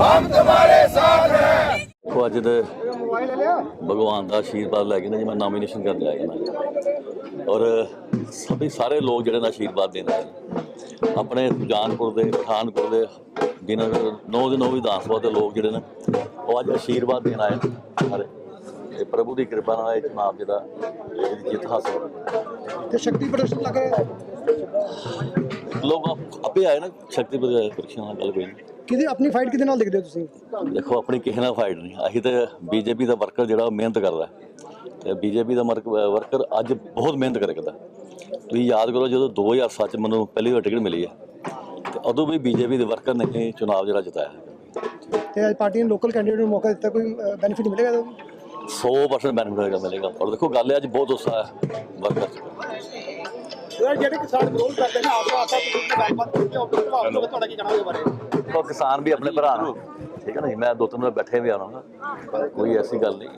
ਹਮ ਤੁਹਾਡੇ ਸਾਥ ਹੈ। ਉਹ ਅੱਜ ਦੇ ਭਗਵਾਨ ਦਾ ਆਸ਼ੀਰਵਾਦ ਲੈ ਕੇ ਨਾ ਜੀ ਮੈਂ ਨਾਮੀਨੇਸ਼ਨ ਕਰਨ ਆਇਆ ਮੈਂ ਔਰ ਸਭੀ ਸਾਰੇ ਲੋਕ ਜਿਹੜੇ ਨਾ ਆਸ਼ੀਰਵਾਦ ਦਿੰਦੇ ਨੇ। ਆਪਣੇ ਜਾਨਪੁਰ ਦੇ ਪਠਾਨਪੁਰ ਦੇ ਦਿਨਾਂ ਨੌ ਦੇ ਨੌ ਵਿਧਾਨਸਭਾ ਦੇ ਲੋਕ ਜਿਹੜੇ ਨੇ ਉਹ ਅੱਜ ਆਸ਼ੀਰਵਾਦ ਦੇਣ ਆਏ ਸਾਰੇ। ਤੇ ਪ੍ਰਭੂ ਦੀ ਕਿਰਪਾ ਨਾਲ ਇਹ ਚੁਣਾਵ ਜਿਹੜਾ ਇਹਦੀ ਜਿੱਤ ਹਾਸਲ ਤੇ ਸ਼ਕਤੀ ਪ੍ਰਦਰਸ਼ਨ ਲੱਗ ਰਿਹਾ ਲੋਕ ਆਪੇ ਆਏ ਨਾ ਸ਼ਕਤੀ ਪ੍ਰਦਰਸ਼ਨ ਨਾਲ ਗੱਲ ਕੋਈ ਨਹੀਂ। ਕਿਹਦੀ ਆਪਣੀ ਫਾਈਟ ਕਿਹਦੇ ਨਾਲ ਦੇਖਦੇ ਹੋ ਤੁਸੀਂ? ਦੇਖੋ ਆਪਣੀ ਕਿਸੇ ਨਾਲ ਫਾਈਟ ਨਹੀਂ। ਅਸੀਂ ਤੇ ਬੀਜੇਪੀ ਦਾ ਵਰਕਰ ਜਿਹੜਾ ਉਹ ਮਿਹਨਤ ਕਰਦਾ। ਹੈ। ਤੇ ਬੀਜੇਪੀ ਦਾ ਵਰਕਰ ਅੱਜ ਬਹੁਤ ਮਿਹਨਤ ਕਰੇਗਾ ਤੁਸੀਂ ਯਾਦ ਕਰੋ ਜਦੋਂ 2007 ਚ ਮੈਨੂੰ ਪਹਿਲੀ ਵਾਰ ਟਿਕਟ ਮਿਲੀ ਹੈ। ਤੇ ਉਦੋਂ ਵੀ ਬੀਜੇਪੀ ਦੇ ਵਰਕਰ ਨੇ ਇਹ ਚੁਣਾਵ ਜਿਹੜਾ ਜਿਤਾਇਆ ਤੇ ਅੱਜ ਪਾਰਟੀ ਨੇ ਲੋਕਲ ਕੈਂਡੀਡੇਟ ਨੂੰ ਮੌਕਾ ਦਿੱਤਾ ਕੋਈ ਬੈਨੀਫਿਟ ਮਿਲੇਗਾ ਇਹਦਾ? 100% ਬੈਨੀਫਿਟ ਹੋਏਗਾ ਮਿਲੇਗਾ। ਔਰ ਦੇਖੋ ਗੱਲ ਹੈ ਅੱਜ ਬਹੁਤ ਉਤਸ਼ਾਹ ਹੈ ਵਰਕਰ ਚ ਜਿਹੜੇ ਕਿਸਾਨ ਵਿਰੋਧ ਕਰਦੇ ਨੇ ਆਪੋ ਆਪਾ ਤੁਸੀਂ ਕੀਤੀ ਉਹ ਪ੍ਰਭਾਵ ਤੋਂ ਤੁਹਾਡਾ ਕੀ ਕਹਿਣਾ ਉਹਦੇ ਬਾਰੇ? ਦੇਖੋ ਕਿਸਾਨ ਵੀ ਆਪਣੇ ਭਰਾ ਨੇ। ਠੀਕ ਹੈ ਨਾ ਜੀ, ਮੈਂ ਦੋ ਤਿੰਨ ਵਾਰ ਬੈਠੇ ਵੀ ਆਉਣਾ ਕੋਈ ਐਸੀ ਗੱਲ ਨਹੀਂ।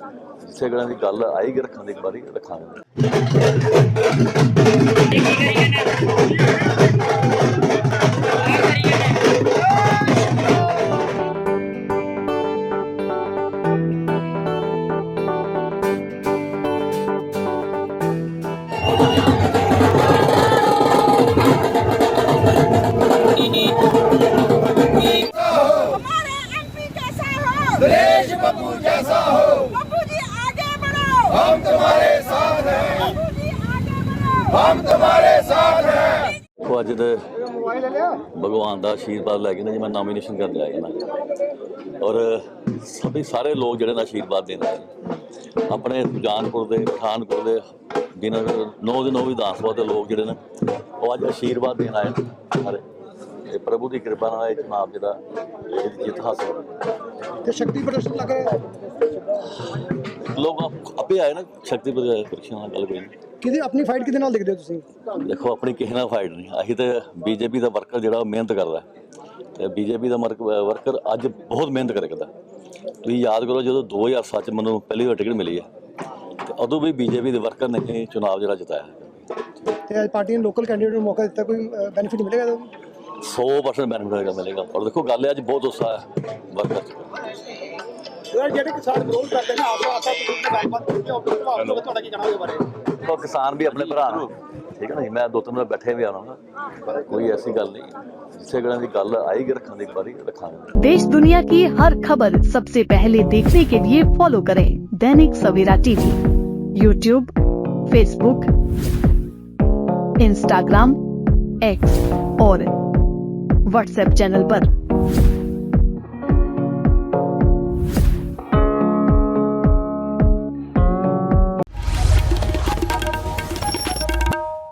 ਜਿੱਥੇ ਗੱਲਾਂ ਦੀ ਗੱਲ ਆਈ ਰੱਖਣ ਦੀ ਇੱਕ ਵਾਰੀ, ਰੱਖਾਂਗੇ। जैसा हो बाबू जी आगे बढ़ो हम तुम्हारे साथ हैं बाबू जी आगे बढ़ो हम तुम्हारे साथ हैं ਦੇਖੋ ਅੱਜ ਦੇ ਭਗਵਾਨ ਦਾ ਆਸ਼ੀਰਵਾਦ ਲੈ ਕੇ ਨਾ ਜੀ ਮੈਂ ਨਾਮੀਨੇਸ਼ਨ ਕਰਨ ਆਇਆ ਨਾ ਔਰ ਸਭੀ ਸਾਰੇ ਲੋਕ ਜਿਹੜੇ ਨਾ ਆਸ਼ੀਰਵਾਦ ਦੇਣ ਆਏ ਨੇ। ਆਪਣੇ ਸੁਜਾਨਪੁਰ ਦੇ ਪਠਾਨਕੋਟ ਦੇ ਦਿਨ ਨੌ ਦੇ ਨੌ ਵਿਧਾਨ ਸਭਾ ਦੇ ਲੋਕ ਜਿਹੜੇ ਨੇ ਉਹ ਅੱਜ ਆਸ਼ੀਰਵਾਦ ਦੇਣ ਆਏ ਨੇ ਸਾਰੇ ਤੇ ਪ੍ਰਭੂ ਦੀ ਕਿਰਪਾ ਨਾਲ ਇਹ ਚੁਣਾਵ ਜਿਹੜਾ ਇਹਦੀ ਜਿੱਤ ਹਾਸਲ ਹੋਈ। ਤੇ ਸ਼ਕਤੀ ਪ੍ਰਦਰਸ਼ਨ ਲੱਗ ਰਿਹਾ ਹੈ? ਲੋਕ ਆਪੇ ਆਏ ਨਾ ਸ਼ਕਤੀ ਪਰੀਖਿਆ ਨਾਲ ਗੱਲ ਕੋਈ ਨਹੀਂ ਕਿਹਦੀ ਆਪਣੀ ਫਾਈਟ ਕਿਹਦੇ ਨਾਲ ਦੇਖਦੇ ਹੋ ਤੁਸੀਂ? ਦੇਖੋ ਆਪਣੀ ਕਿਸੇ ਨਾਲ ਫਾਈਟ ਨਹੀਂ। ਅਸੀਂ ਤੇ ਬੀਜੇਪੀ ਦਾ ਵਰਕਰ ਜਿਹੜਾ ਉਹ ਮਿਹਨਤ ਕਰਦਾ ਹੈ। ਤੇ ਬੀਜੇਪੀ ਦਾ ਵਰਕਰ ਅੱਜ ਬਹੁਤ ਮਿਹਨਤ ਕਰੇਗਾ ਤੁਸੀਂ ਯਾਦ ਕਰੋ ਜਦੋਂ 2007 ਚ ਮੈਨੂੰ ਪਹਿਲੀ ਵਾਰ ਟਿਕਟ ਮਿਲੀ ਹੈ। ਤੇ ਉਦੋਂ ਵੀ ਬੀਜੇਪੀ ਦੇ ਵਰਕਰ ਨੇ ਇਹ ਚੁਣਾਵ ਜਿਹੜਾ ਜਿਤਾਇਆ ਤੇ ਅੱਜ ਪਾਰਟੀ ਨੇ ਲੋਕਲ ਕੈਂਡੀਡੇਟ ਨੂੰ ਮੌਕਾ ਦਿੱਤਾ ਕੋਈ ਬੈਨੀਫਿਟ ਮਿਲੇਗਾ ਇਹਦਾ? 100% ਬੈਨੀਫਿਟ ਹੋਏਗਾ ਮਿਲੇਗਾ। ਔਰ ਦੇਖੋ ਗੱਲ ਹੈ ਅੱਜ ਬਹੁਤ ਉਤਸ਼ਾਹ ਹੈ ਵਰਕਰ ਚ। ਜਿਹੜੇ ਕਿਸਾਨ ਵਿਰੋਧ ਕਰਦੇ ਨੇ ਆਪੋ ਆਪਾ ਤੁਸੀਂ ਨਾਲ ਗੱਲਬਾਤ ਕੀਤੀ ਉਹ ਪ੍ਰਭਾਵ ਤੋਂ ਤੁਹਾਡਾ ਕੀ ਕਹਿਣਾ ਉਹਦੇ ਬਾਰੇ ਦੇਖੋ ਕਿਸਾਨ ਵੀ ਆਪਣੇ ਭਰਾ ਨੇ ਠੀਕ ਹੈ ਨਾ ਜੀ ਮੈਂ ਦੋ ਤਿੰਨ ਵਾਰ ਬੈਠੇ ਵੀ ਆਉਣਾ ਕੋਈ ਐਸੀ ਗੱਲ ਨਹੀਂ ਜਿੱਥੇ ਗੱਲਾਂ ਦੀ ਗੱਲ ਆਏਗੀ ਰੱਖਣ ਦੀ ਇੱਕ ਵਾਰੀ ਰੱਖਾਂਗੇ देश दुनिया की हर खबर सबसे पहले देखने के लिए फॉलो करें Dainik Savera TV YouTube Facebook Instagram X और व्हाट्सएप चैनल पर।